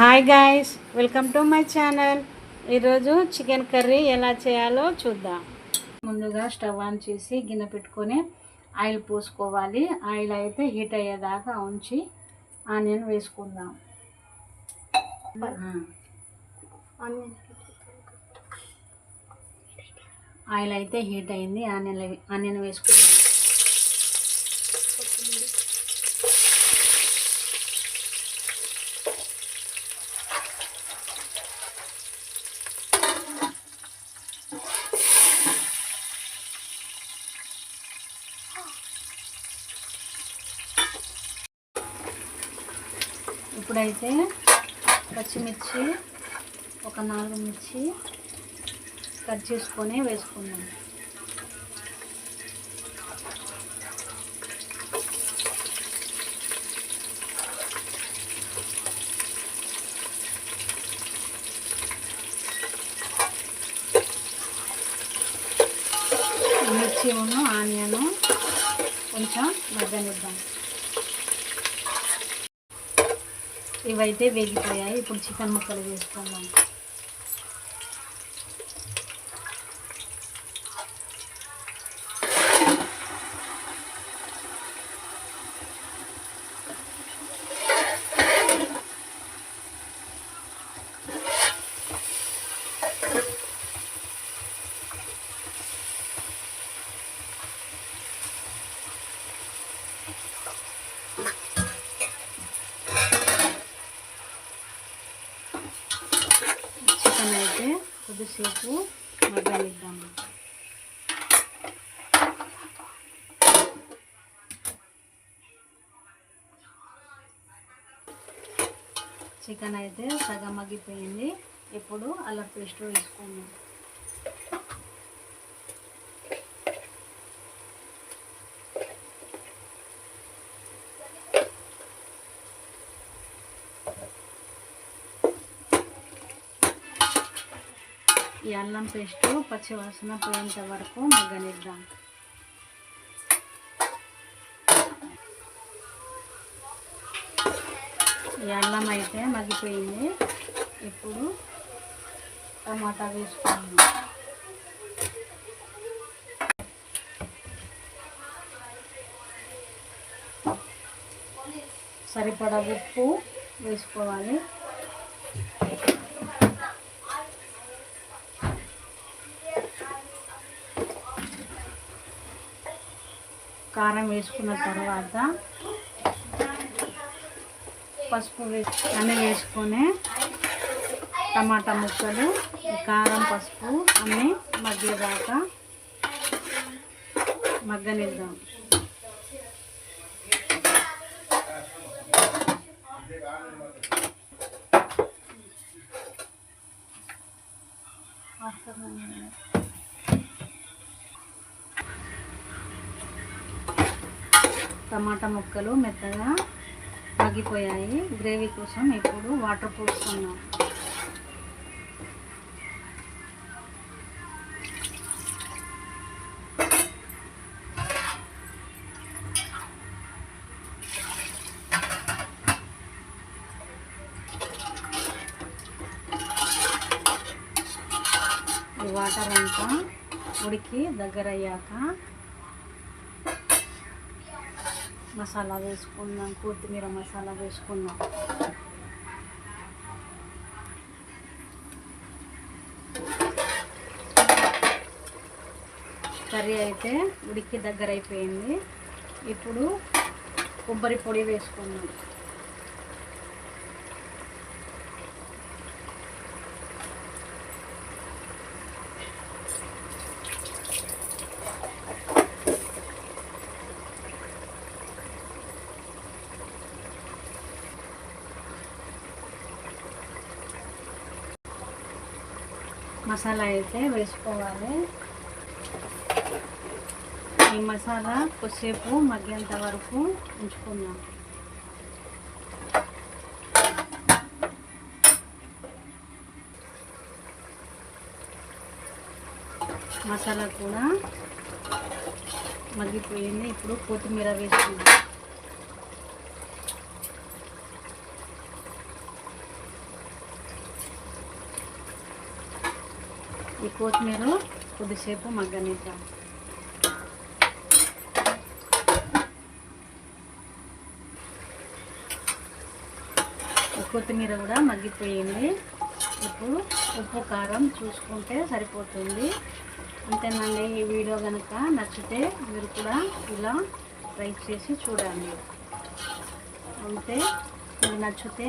Hi guys welcome to my channel ఈరోజు chicken curry ఎలా చేయాలో చూద్దాం. ముందుగా స్టవ్ ఆన్ చేసి గిన్నె పెట్టుకొని ఆయిల్ పోసుకోవాలి. ఆయిల్ అయితే హీట్ అయ్యేదాకా ఉంచి ఆనియన్ వేసుకుందాం. ఆయిల్ అయితే హీట్ అయింది ఆనియన్ ఆనియన్ వేసుకుందాం. ఇప్పుడైతే పచ్చిమిర్చి ఒక నాలుగు మిర్చి కట్ చేసుకొని వేసుకున్నాం మిర్చి ఉన్న కొంచెం మగ్గనిద్దాం. ఇవైతే వేగిపోయాయి. ఇప్పుడు చికెన్ ముక్కలు వేసుకుందాం చికెన్ అయితే కొద్దిసేపు మగ్గనిద్దాము. చికెన్ అయితే సగం మగ్గిపోయింది. ఇప్పుడు అల్లం పేస్ట్ వేసుకుందాం ఈ అల్లం పేస్ట్ పచ్చివాసన పోయేంత వరకు మగ్గనిద్దాం. ఈ అల్లం అయితే మగ్గిపోయింది. ఇప్పుడు టమాటా వేసుకుందాం. సరిపడా ఉప్పు వేసుకోవాలి. కారం వేసుకున్న తర్వాత పసుపు వేసి అన్నీ వేసుకొని టమాటా ముక్కలు కారం పసుపు అన్నీ మగ్గేదాకా మగ్గనిద్దాం. టమాటా ముక్కలు మెత్తగా మగ్గిపోయాయి గ్రేవీ కోసం ఇప్పుడు వాటర్ పోస్తున్నాం. ఈ వాటర్ అంతా ఉడికి దగ్గర అయ్యాక మసాలా వేసుకున్నాం కొత్తిమీర మసాలా వేసుకున్నాం. కర్రీ అయితే ఉడికి దగ్గర అయిపోయింది ఇప్పుడు కొబ్బరి పొడి వేసుకున్నాం మసాలా అయితే వేసుకోవాలి. ఈ మసాలా కొద్దిసేపు మగ్గేంత వరకు ఉంచుకుందాం. మసాలా కూడా మగ్గిపోయింది. ఇప్పుడు కొత్తిమీర వేసుకుందాం. ఈ కొత్తిమీర కొద్దిసేపు మగ్గనిద్దాం. కొత్తిమీర కూడా మగ్గిపోయింది. ఇప్పుడు ఉప్పు కారం చూసుకుంటే సరిపోతుంది. అంతేనండి ఈ వీడియో కనుక నచ్చితే మీరు కూడా ఇలా ట్రై చేసి చూడండి. అంతే మీరు నచ్చితే